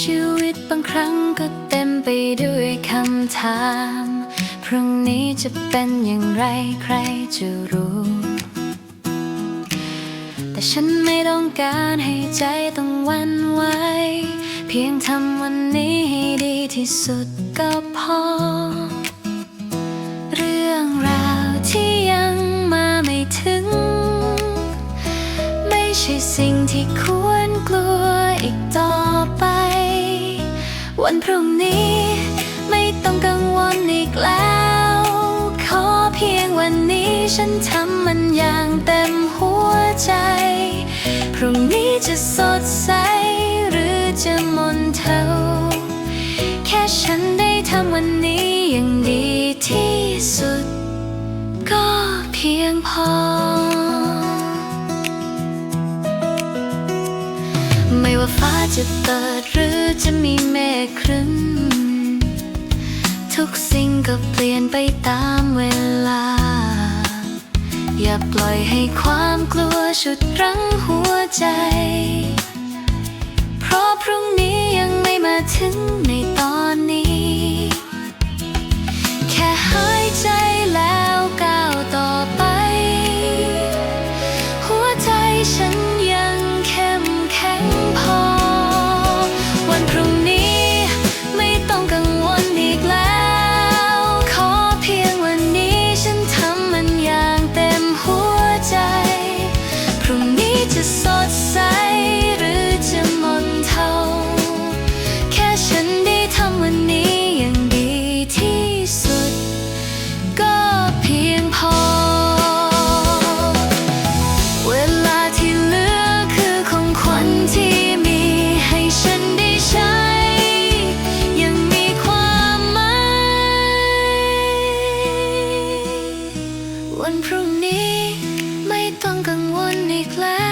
ชีวิตบางครั้งก็เต็มไปด้วยคำถาม พรุ่งนี้จะเป็นอย่างไรใครจะรู้ แต่ฉันไม่ต้องการให้ใจต้องวันไหว เพียงทำวันนี้ให้ดีที่สุดก็พอ เรื่องราวที่ยังมาไม่ถึง ไม่ใช่สิ่งที่ควรกลัวอีกต่อไป วันพรุ่งนี้ไม่ต้องกังวลอีกแล้ว ขอเพียงวันนี้ฉันทำมันอย่างเต็มหัวใจ พรุ่งนี้จะสดใสหรือจะมนเทาแค่ฉันได้ทำวันนี้อย่างดีที่สุด ก็เพียงพอ ว่าฟ้าจะเปิดหรือจะมีเมฆครึ้มทุกสิ่งก็เปลี่ยนไปตามเวลา อย่าปล่อยให้ความกลัวฉุดรั้งหัวใจ จะสดใสหรือจะหมนเทาแค่ฉันได้ทำวันนี้อย่างดีที่สุด ก็เพียงพอ เวลาที่เหลือคือของขวัญที่มีให้ฉันได้ใช้ ยังมีความหมาย วันพรุ่งนี้ไม่ต้องกังวลอีกแล้ว